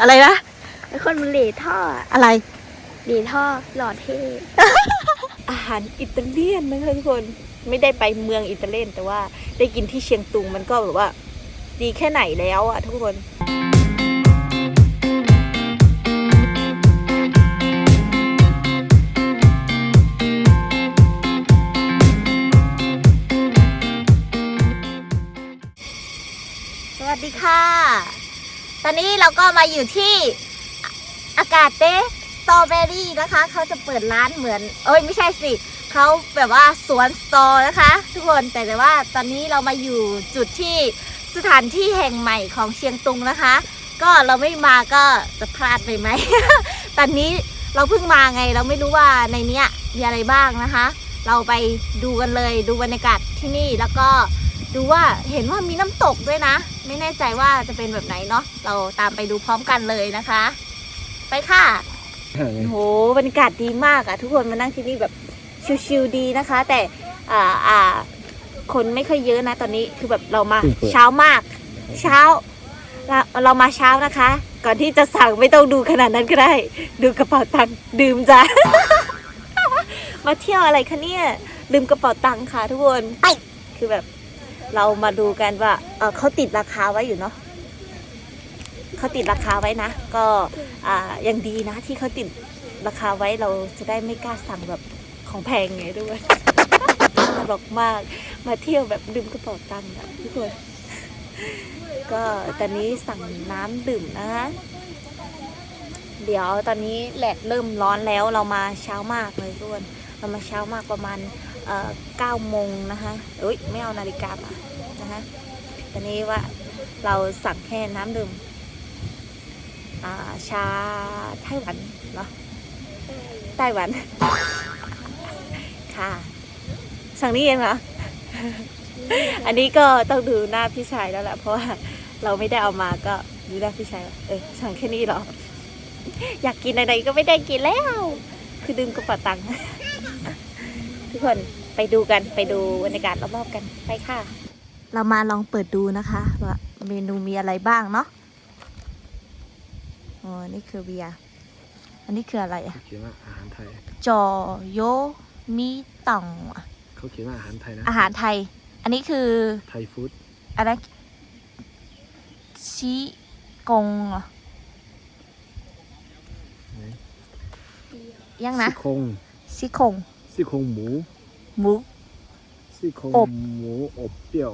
อะไรนะเป็นคนมันเหล่ท่ออะอะไร เหล่ท่อหล่อเท่ อาหารอิตาเลียนนะคะทุกคนไม่ได้ไปเมืองอิตาเลียนแต่ว่าได้กินที่เชียงตุงมันก็แบบว่าดีแค่ไหนแล้วอะทุกคนสวัสดีค่ะ ตอนนี้เราก็มาอยู่ที่อากาศเต้สตรอเบอรี่นะคะ เขาจะเปิดร้านเหมือน เอ้ยไม่ใช่สิเขาแบบว่าสวนสตอนะคะ ทุกคนแต่แต่ว่าตอนนี้เรามาอยู่จุดที่สถานที่แห่งใหม่ของเชียงตุงนะคะ ก็เราไม่มาก็จะพลาดไปไหม ตอนนี้เราเพิ่งมาไงเราไม่รู้ว่าในเนี้ยมีอะไรบ้างนะคะ เราไปดูกันเลยดูบรรยากาศที่นี่แล้วก็ดูว่าเห็นว่ามีน้ำตกด้วยนะ ไม่แน่ใจว่าจะเป็นแบบไหนเนาะเราตามไปดูพร้อมกันเลยนะคะ ไปค่ะโอ้โหบรรยากาศดีมากอะทุกคนมานั่งที่นี่แบบชิลๆดีนะคะ แต่อ่าอ่าคนไม่ค่อยเยอะนะตอนนี้คือแบบเรามาเพิ่งเปิดเช้ามาก เช้าเราเรามาเช้านะคะ ก่อนที่จะสั่งไม่ต้องดูขนาดนั้นก็ได้ ดูกระเป๋าตังค์ดื่มจ้ะ มาเที่ยวอะไรคะเนี่ยลืมกระเป๋าตังค์ค่ะทุกคนคือแบบ เรามาดูกันว่าเเขาติดราคาไว้อยู่เนาะเขาติดราคาไว้นะ ก็อ่ายังดีนะที่เขาติดราคาไว้เราจะได้ไม่กล้าสั่งแบบของแพงไงด้วยตลกมากมาเที่ยวแบบลืมกระเป๋าตังค์อะทุกคนก็ตอนนี้สั่งน้ำดื่มนะคะเดี๋ยวตอนนี้แดดเริ่มร้อนแล้วเรามาเช้ามากเลยทุกคนเรามาเช้ามากประมาณ เก้าโมงนะคะเอ้ยไม่เอานาฬิกามานะคะตอนนี้ว่าเราสั่งแค่น้ำดื่มชาไต้หวันเหรอไต้หวัน ค่ะ สั่งนี่เองเหรอ อันนี้ก็ต้องดูหน้าพี่ชายแล้วแหละเพราะว่าเราไม่ได้เอามาก็ดูหน้าพี่ชายเออสั่งแค่นี้เหรอ อยากกินอะไรก็ไม่ได้กินแล้ว คือดึงกระเป๋าตังค์ ทุกคนไปดูกันไปดูบรรยากาศรอบๆกันไปค่ะ เรามาลองเปิดดูนะคะว่าเมนูมีอะไรบ้างเนาะอ๋อนี่คือเบียร์อันนี้คืออะไรอะเขาเขียนว่าอาหารไทยจอโยมีต่องอะเขาเขียนว่าอาหารไทยนะอาหารไทย อันนี้คือไทยฟู้ดอะไรชิกงเหรอยังนะซี่โครงซี่โครง ซี่โครงหมู หมูซี่โครงอบหมูอบเปรี้ยว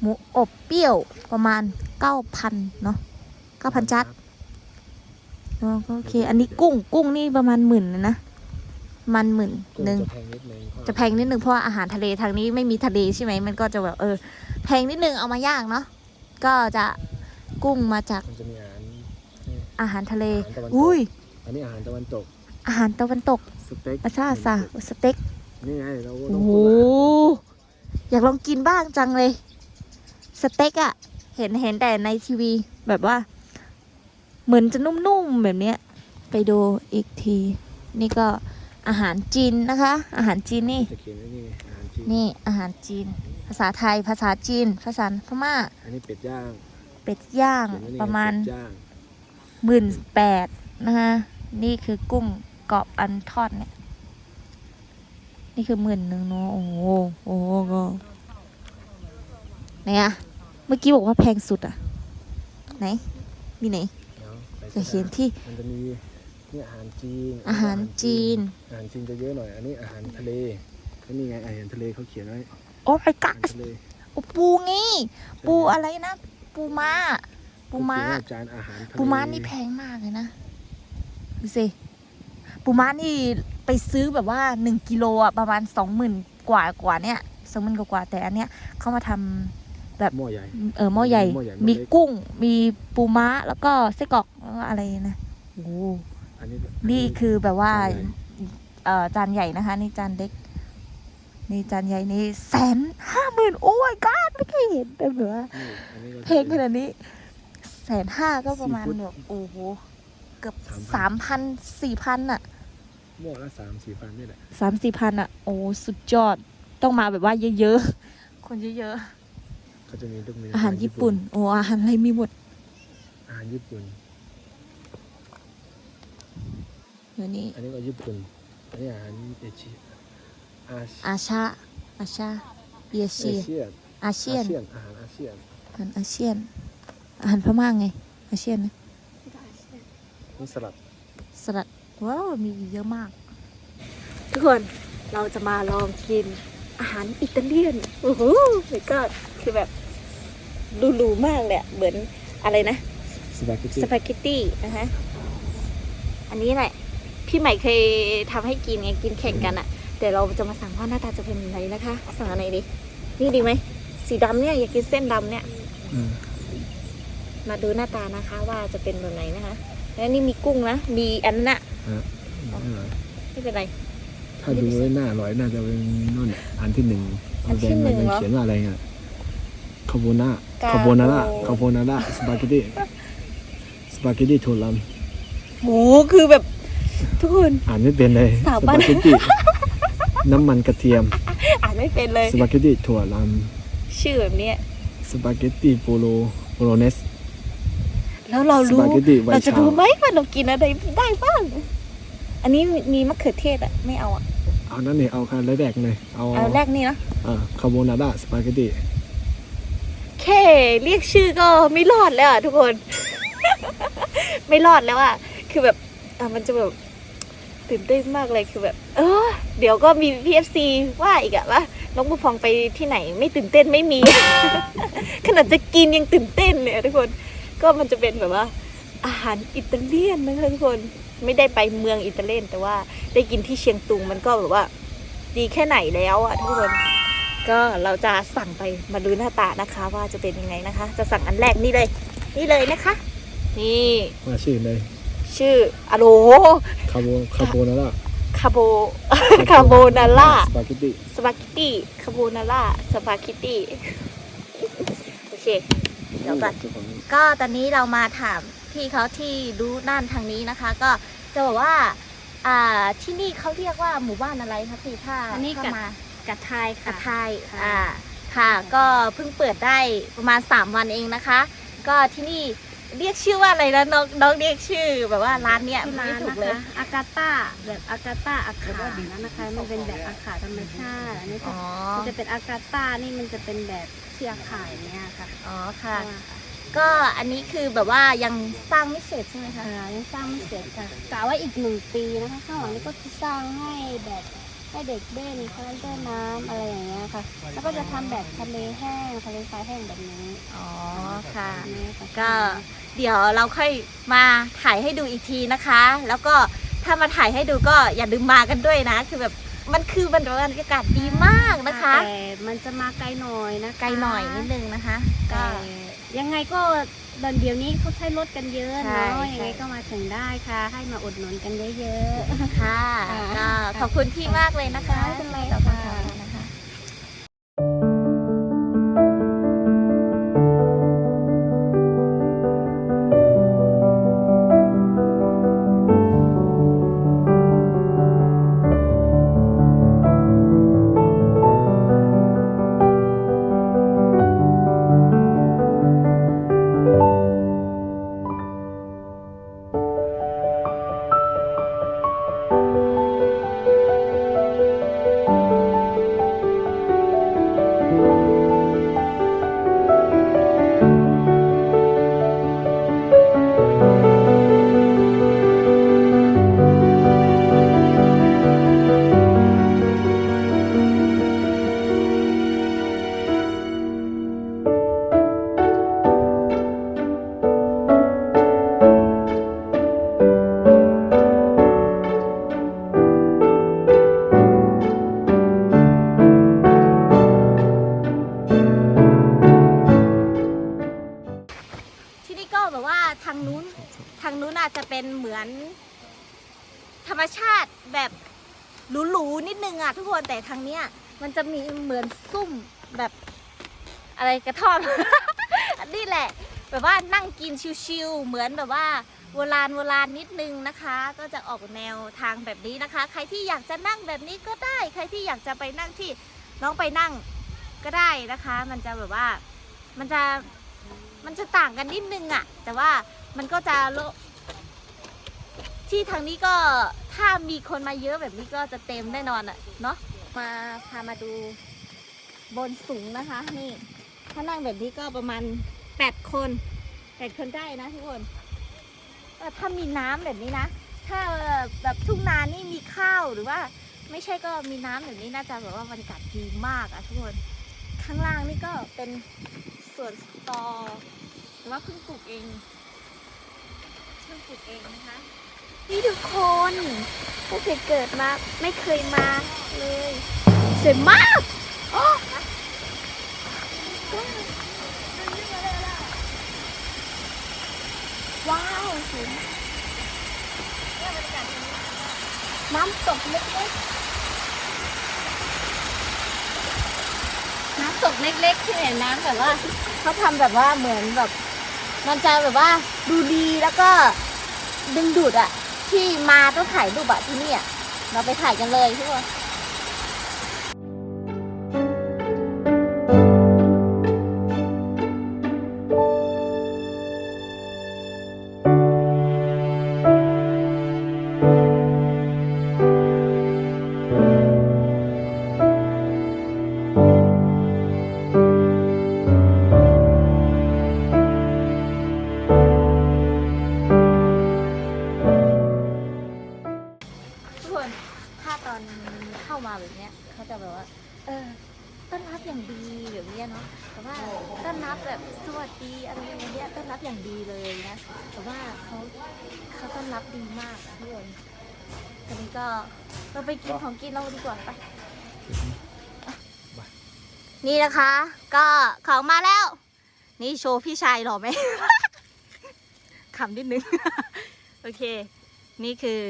หมูอบเปรี้ยวประมาณเก้าพันเนาะเก้าพันจัดอ๋อก็โอเค อันนี้กุ้ง กุ้งนี่ประมาณหมื่นเลยนะประมันหมื่นกุ้งหนึ่งจะแพงนิดนึงเพราจะแพงนิดนึงเพราะว่าอาหารทะเลทางนี้ไม่มีทะเลใช่ไหมมันก็จะแบบเออ แพงนิดนึงเอามาย่างเนาะก็จะกุ้งมาจากมันจะมีอาหารอาหารทะเลอาหารตะวันตกอุ้ย อันนี้อาหารตะวันตก อาหารตะวันตก สเต็กอาซาซาสเต็กนี่ไงเราก็ต้โอ้องโหพูดว่าอยากลองกินบ้างจังเลย สเต็กอะเห็นเห็นแต่ในทีวีแบบว่า เหมือนจะนุ่มๆแบบเนี้ย ไปดูอีกที นี่ก็อาหารจีนนะคะ อาหารจีนนี่จะเขียนไว้นี่ไงอาหารจีนนี่อาหารจีน ภาษาไทยภาษาจีน ภาษาพม่า อันนี้เป็ดย่างเป็ดย่างเขียนไว้นี่ไงประมาณเป็ดย่าง หมื่นแปดนะคะนี่คือกุ้ง กรอบอันทอดเนี่ย นี่คือหมื่นหนึ่งเนาะโอ้โหโอ้โหก็ไหนอะเมื่อกี้บอกว่าแพงสุดอะไหน มีไหนเดี๋ยวไปจะเขียนที่มันจะมีนี่อาหารจีน อาหารจีน อาหารจีนจะเยอะหน่อย อันนี้อาหารทะเลก็นี่ไงอาหารทะเลเขาเขียนไว้โอ้ my อา god หารทะเลโอ้ปูงี้ปูอะไรนะ ปูม้าปูม้าเขเขียนว่จานอาหารทะเลปูม้านี่แพงมากเลยนะดูสิ ปูม้านี่ไปซื้อแบบว่าหนึ่งกิโลอะประมาณสองหมื่นกว่ากว่าเนี่ยสองหมื่นกว่าๆแต่อันเนี้ยเขามาทำหม้อใหญ่เออหม้อใหญ่หม้อใหญ่หม้อมีเล็กกุ้ง มีปูม้าแล้วก็ไส้กรอกแล้วก็อะไรนะโอ้โหอันนี้นี่คือแบบว่าจานใหญ่เอ่อจานใหญ่นะคะ นี่จานเล็กนี่จานใหญ่นี่แสนห้าหมื่นโอ้ยก้าไม่เคยเห็นแบบเหนือนี่อันนี้ก็เพลงขนาดนี้แสนห้าก็ประมาณซีฟู้ดแบบโอ้โหเกือบ3,000สามพันสี่พันอะ หม้อละสามสี่พันนี่แหละสามสี่พันอะโอ้สุดยอดต้องมาแบบว่าเยอะๆ คนเยอะเขาจะมีทุกเมนูๆ อาหารญี่ปุ่น โอ้อาหารอะไรมีหมดอาหารญี่ปุ่น อยู่นี่อันนี้ก็ญี่ปุ่น อันนี้อาหารเอเชียอาเซียอาชาอาชาเอเอเชียเชียนอาเซียนอาหารอาเซียนอาหารอาเซียน อาหารพม่าไงอาเซียนนะนี่สลัดสลัด ว้าวมีเยอะมาก ทุกคนเราจะมาลองกินอาหารอิตาเลียนโอ้โหแล้วก็คือแบบหรูๆมากเลยอะเหมือนอะไรนะสปาเกตตี้สปาเกตตี้นะคะอันนี้แหละ พี่ใหม่เคยทำให้กินไงกินแข่งกันอะแต่เราจะมาสั่งว่าหน้าตาจะเป็นยังไงนะคะสั่งอะไรดีนี่ดีไหมสีดำเนี่ยอยากกินเส้นดำเนี่ย อืม มาดูหน้าตานะคะว่าจะเป็นแบบไหนนะคะ แล้วนี่มีกุ้งนะ มีอันนั้นน่ะอะอร่อยไม่เป็นไร ถ้าดูไว้หน้าอร่อยน่าจะเป็นนู่นอันที่หนึ่งอันที่หนึ่งมัเหรอเขียนว่าอะไรเงี้ยคาโบนาคาคาโบโบนาร่าคาโบนาร่าสปาเกตตี้สปาเกตตี้ถั่วลันโหคือแบบทุกคนอ่านไม่เป็นเลยสาสบานปาเกตตี้น้ำมันกระเทียม อ่านไม่เป็นเลยสปาเกตตี้ถั่วลันชื่อแบบเนี้ยสปาเกตตี้โปโลโปโลเนส แล้วเราสรู้ปาเกตตี้ไวเราท์จะชารู้วไหมว่าเรากินอะไรได้บ้าง อันนี้มีมะเขือเทศอะไม่เอาอะเอานั่นนี่เอาคันแรกเลย เอาเอาแรกนี่เนาะอ่าคาโบนาร่าสปาเกตตี้แค่เรียกชื่อก็ไม่รอดแล้วอะทุกคน ไม่รอดแล้วอะคือแบบอะมันจะแบบตื่นเต้นมากเลยคือแบบ เออ เดี๋ยวก็มี PFC ว่าอีกอะว่าน้องบุฟองไปที่ไหนไม่ตื่นเต้นไม่มี ขนาดจะกินยังตื่นเต้นเลยอะทุกคน ก็มันจะเป็นแบบว่า อาหารอิตาเลียนนะคะทุกคนไม่ได้ไปเมืองอิตาเลียน แต่ว่าได้กินที่เชียงตุงมันก็แบบว่า ดีแค่ไหนแล้วอะทุกคน ก็เราจะสั่งไปมาดูหน้าตานะคะ ว่าจะเป็นยังไงนะคะ จะสั่งอันแรกนี่เลย นี่เลยนะคะ นี่มาชื่อเลย ชื่ออะโลคาโบคาโบนาร่าคาโบคาโบนาร่าสปาเกตตี้สปาเกตตี้คาโบนาร่าสปาเกตตี้โอเค เดี๋ยวก่อนก็ตอนนี้เรามาถามพี่เขาที่รู้ด้านทางนี้นะคะ ก็จะบอกว่าอ่าที่นี่เขาเรียกว่าหมู่บ้านอะไรคะพี่ถ้าอันนี้เข้ากะมากระทายกระค่ะทายค่ะ อ่าค่ะ ก็เพิ่งเปิดได้ประมาณ 3 วันเองนะคะ ก็ที่นี่ เรียกชื่อว่าอะไรนะน้องน้องเรียกชื่อแบบว่าร้านเนี้ยที่ร้าไม่นถูกนะเลยคะอากาต้าแบบอากาต้าอาขานั้นนะคะ มันเป็นแบบอาขาธรรมชาติอันนี้อ๋อมันจะเป็นอากาต้านี่มันจะเป็นแบบเชือกข่ายเนี่ยค่ะอ๋อค่ะเพราะว่าก็อันนี้คือแบบว่ายังสร้างไม่เสร็จใช่ไหมคะเอ่อยังสร้างไม่เสร็จค่ะกะว่าอีกหนึ่งปีนะคะข้างหลังนี้ก็จะสร้างให้แบบ ให้เด็กเล่นเขาเล่นเล่นน้ำอะไรอย่างเงี้ยค่ะ แล้วก็จะทำแบบทะเลแห้งทะเลทรายแห้งแบบนี้อ๋อค่ะอันนี้ค่ะก็เดี๋ยวเราค่อยมาถ่ายให้ดูอีกทีนะคะ แล้วก็ถ้ามาถ่ายให้ดูก็อย่าลืมมากันด้วยนะ คือแบบมันคือบรรยากาศดีมากนะคะ แต่มันจะมาไกลหน่อยนะคะไกลหน่อยนิดนึงนะคะ ก็ แต่ยังไงก็ เดินเดี๋ยวนี้เขาใช้รถกันเยอะใช่เนาะใช่ยังไงก็มาถึงได้ค่ะ ให้มาอุดหนุนกันเยอะค่ะ ค่ะก็ขอบคุณพี่มากเลยนะคะไม่เป็นไรที่ตอบค่ะคำถามนะคะ เหมือน ธรรมชาติแบบหรูๆนิดนึงอะทุกคนแต่ทางเนี้ย มันจะมีเหมือนซุ่มแบบอะไรกระท่อมอันนี้แหละ แบบว่านั่งกินชิวๆเหมือนแบบว่าโบราณโบราณนิดนึงนะคะ ก็จะออกแนวทางแบบนี้นะคะ ใครที่อยากจะนั่งแบบนี้ก็ได้ ใครที่อยากจะไปนั่งที่น้องไปนั่งก็ได้นะคะ มันจะแบบว่ามันจะมันจะต่างกันนิดนึงอะแต่ว่ามันก็จะโล ที่ทางนี้ก็ถ้ามีคนมาเยอะแบบนี้ก็จะเต็มแน่นอนอะเนาะมาพามาดูบนสูงนะคะ นี่ ถ้านั่งแบบนี้ก็ประมาณแปดคนแปดคนได้นะทุกคนถ้ามีน้ำแบบนี้นะ ถ้าแบบทุ่งนานี่มีข้าวหรือว่า ไม่ใช่ก็มีน้ำแบบนี้น่าจะแบบว่าบรรยากาศดีมากอะทุกคนข้างล่างนี่ก็เป็นสวนสตอหรือว่าเพิ่งปลูกเองเพิ่งปลูกเองนะคะ นี่ทุกคนตั้งแต่เกิดมาไม่เคยมาเลยสวยมากโอ้ว้าวสวยน้ำตกเล็กๆน้ำตกเล็กๆที่เห็นน้ำแบบว่าเขาทำแบบว่าเหมือนแบบ มันจะแบบว่าดูดีแล้วก็ดึงดูดอะ ที่มาต้องถ่ายรูปอะที่นี่อะเราไปถ่ายกันเลยทุกคน นี่นะคะ ก็ของมาแล้ว นี่โชว์พี่ชายหรอไหม ขำนิดนึง โอเค นี่คือ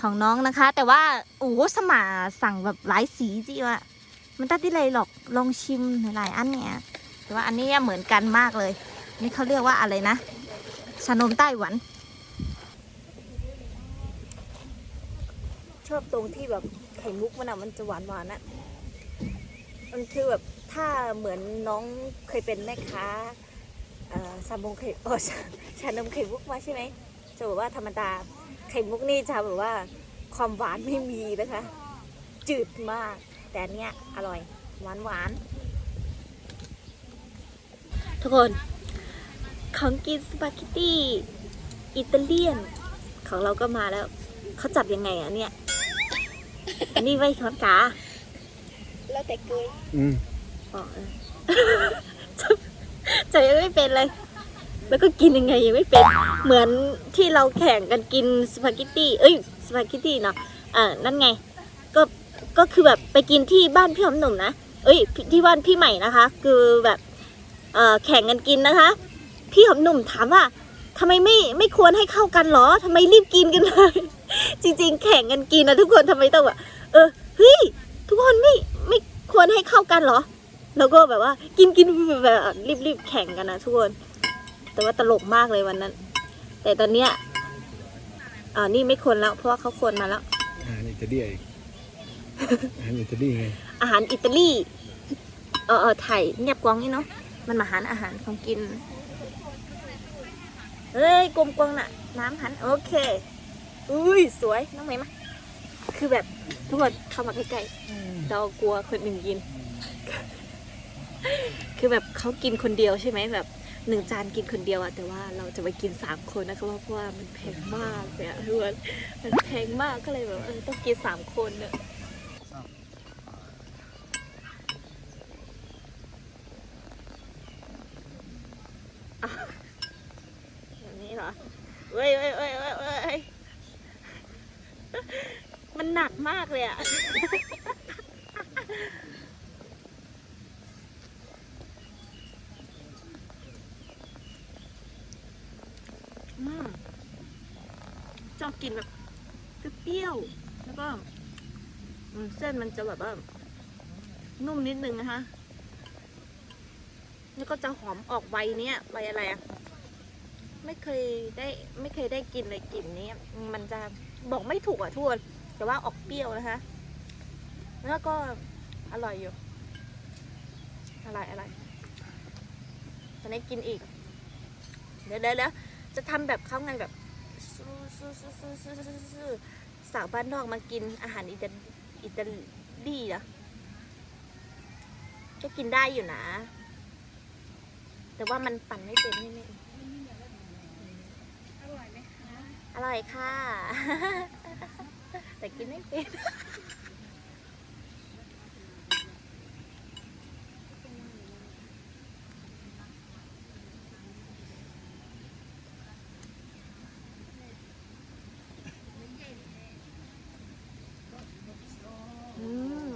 ของน้องนะคะ แต่ว่าโอ้โหสมาสั่งแบบหลายสีจริงอะมันตัดที่เลยหรอกลองชิมหลายอันเนี่ยแต่ว่าอันนี้เหมือนกันมากเลย นี่เขาเรียกว่าอะไรนะชานมไต้หวัน ชอบตรงที่แบบไข่มุกมันอะมันจะหวานหวานอะ มันคือแบบถ้าเหมือนน้องเคยเป็นแม่ค้าเอ่อชานมไข่โอ้ชาชานมไข่มุกมาใช่ไหมจะบอกว่าธรรมดาไข่มุกนี่จะแบบว่าความหวานไม่มีนะคะ จืดมาก แต่อันเนี้ยอร่อยหวานหวานทุกคน ของกินสปาเกตตี้อิตาเลียน ของเราก็มาแล้ว เขาจับยังไงอะเนี่ย อันนี้ไว้ขอนกา แล้วแต่เกยอืมอ๋อเออจับจับยังไม่เป็นเลย แล้วก็กินยังไงยังไม่เป็น เหมือนที่เราแข่งกันกินสปาเกตตี้ เอ้ย สปาเกตตี้เนาะ อ่า นั่นไง ก็ ก็คือแบบไปกินที่บ้านพี่หอมหนุ่มนะ เอ้ย ที่บ้านพี่ใหม่นะคะ คือแบบ เอ่อ แข่งกันกินนะคะ พี่หอมหนุ่มถามว่าทำไมไม่ไม่ควรให้เข้ากันเหรอทำไมรีบกินกันเลย จริง ๆ แข่งกันกินนะทุกคนทำไมต้องแบบเออ เฮ้ย ทุกคนไม่ไม่ ควรให้เข้ากันเหรอ แล้วก็แบบว่า กินกินแบบรีบรีบๆแข่งกันนะทุกคน แต่ว่าตลกมากเลยวันนั้น แต่ตอนเนี้ยอ่านี่ไม่คนแล้ว เพราะว่าเขาคนมาแล้ว อาหารอิตาลีอีกอาหารอิตาลีไงอาหารอิตาลี เออเออไทยเงียบกวางนี่เนาะ มันมาหารอาหารของกิน เฮ้ยกลมกวางน่ะ น้ำหัน โอเค อุ้ย สวย น้องไหมมา คือแบบทุกคนเข้ามาใกล้ๆเรากลัวคนอื่นกิน คือแบบเขากินคนเดียวใช่ไหมแบบหนึ่งจานกินคนเดียวอะแต่ว่าเราจะไปกินสามคนนะคะเพราะว่ามันแพงมากเลยอะทุกคนมันแพงมากก็เลยแบบเออต้องกินสามคนเนี่ยอะแบบนี้เหรอเว้ยเว้ยเว้ยเว้ยเว้ยมัน หนักมากเลยอะอืมชอบกินแบบเปรี้ยวแล้วก็เส้นมันจะแบบว่านุ่มนิดนึงนะคะ แล้วก็จะหอมออกใบเนี้ยใบอะไรอะไม่เคยได้ไม่เคยได้กินเลยกลิ่นนี้มันจะบอกไม่ถูกอะทุกคน แต่ว่าออกเปรี้ยวนะคะ แล้วก็อร่อยอยู่ อร่อยอร่อยตอนนี้กินอีก เดี๋ยวเดี๋ยวเดี๋ยวจะทำแบบเข้าไงแบบสาวบ้านนอกมากินอาหารอิตาอิตาลีเหรอก็กินได้อยู่นะ แต่ว่ามันปั่นไม่เป็นนี่นี่อร่อยไหมคะ อร่อยค่ะ แต่กินไม่เป็นอืม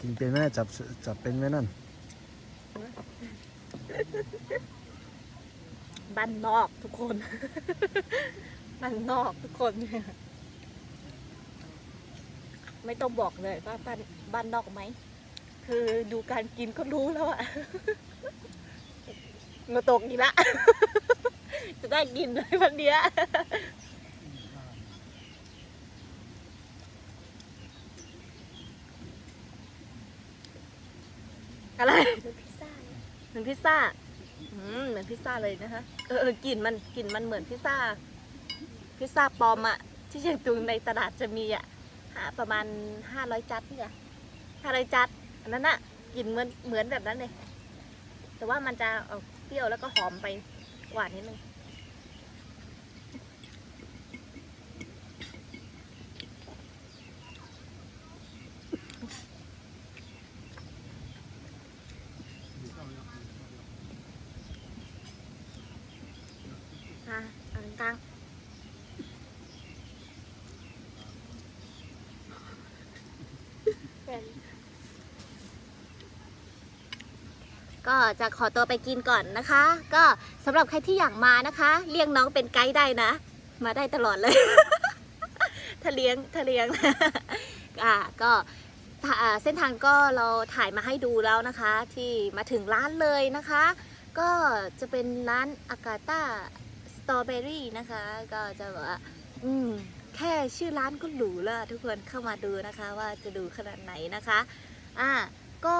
กินเป็นไหมจับจับเป็นไหมนั่น บ้านนอกทุกคน บ้านนอกทุกคน ไม่ต้องบอกเลยว่าบ้านบ้านนอกไหม คือดูการกินก็รู้แล้วอะเงาตกอีกละ จะได้กินเลยวันเนี้ยอะไรเหมือนพิซซ่าเหมือนพิซซ่าอืมเหมือนพิซซ่าเลยนะคะเออกลิ่นมันกลิ่นมันเหมือนพิซซ่า พิซซ่าปอมอะที่เชียงตุงในตลาดจะมีอะหาประมาณห้าร้อยจัดนี่อะห้าร้อยจัดอันนั้นอะกลิ่นเหมือนเหมือนแบบนั้นเลยแต่ว่ามันจะออกเปรี้ยวแล้วก็หอมไปกว่านิดนึงอะเอา กลางก็จะขอตัวไปกินก่อนนะคะ ก็สำหรับใครที่อยากมานะคะ เลี้ยงน้องเป็นไกด์ได้นะ มาได้ตลอดเลย ถ้าเลี้ยงถ้าเลี้ยงอ่าก็เส้นทางก็เราถ่ายมาให้ดูแล้วนะคะ ที่มาถึงร้านเลยนะคะ ก็จะเป็นร้านอากาตาสตรอเบอรี่นะคะ ก็จะแบบอืม แค่ชื่อร้านก็หรูแล้วทุกคนเข้ามาดูนะคะว่าจะดูขนาดไหนนะคะอ่าก็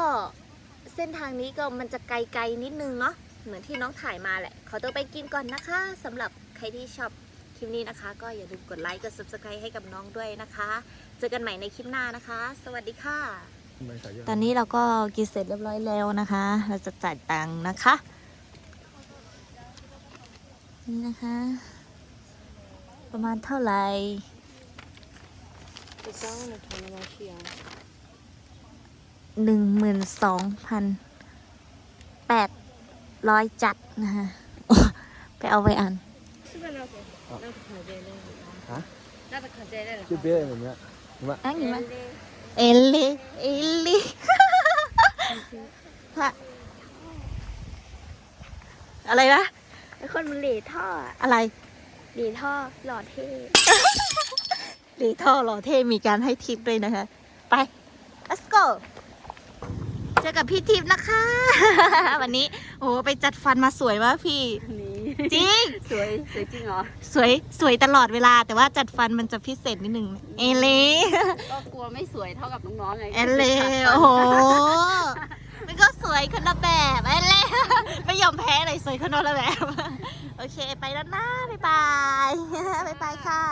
เส้นทางนี้ก็มันจะไกลๆนิดนึงเนาะเหมือนที่น้องถ่ายมาแหละขอตัวไปกินก่อนนะคะสำหรับใครที่ชอบคลิปนี้นะคะ ก็อย่าลืมกดไลค์กด subscribe ให้กับน้องด้วยนะคะ เจอกันใหม่ในคลิปหน้านะคะ สวัสดีค่ะใบสายยอดตอนนี้เราก็กินเสร็จเรียบร้อยแล้วนะคะ เราจะจ่ายตังค์นะคะ นี่นะคะ ประมาณเท่าไหร่จะจ้างในทอนมาเชียงหนึ่งหมื่นสองพันแปดร้อยจัดนะคะไปเอาไว้อ่านชื่อเป็นอะไรน่าจะขายใจได้ฮะน่าจะขายใจได้หรอชื่อเบี้ยแบบเนี้ยเห็นไหมอะงี้มั้ยเอลลี่เอลลี่ฮะอะไรนะไอคนมันเหล่ท่ออะไรเหล่ท่อหล่อเท่หรือท่อหล่อเท่มีการให้ทิปด้วยนะคะ ไป let's go เจอกับพี่ทิพย์นะคะ วันนี้ โอ้ไปจัดฟันมาสวยมากพี่นี่ จริง สวยสวยจริงเหรอ สวยสวยตลอดเวลา แต่ว่าจัดฟันมันจะพิเศษนิดนึง เอเลก็กลัวไม่สวยเท่ากับน้องๆไงเอเลโอ้โหมันก็สวยคนละแบบเอเลไม่ยอมแพ้เลยสวยคนละแบบ โอเค ไปแล้วนะบ๊ายบายบ๊ายบายค่ะ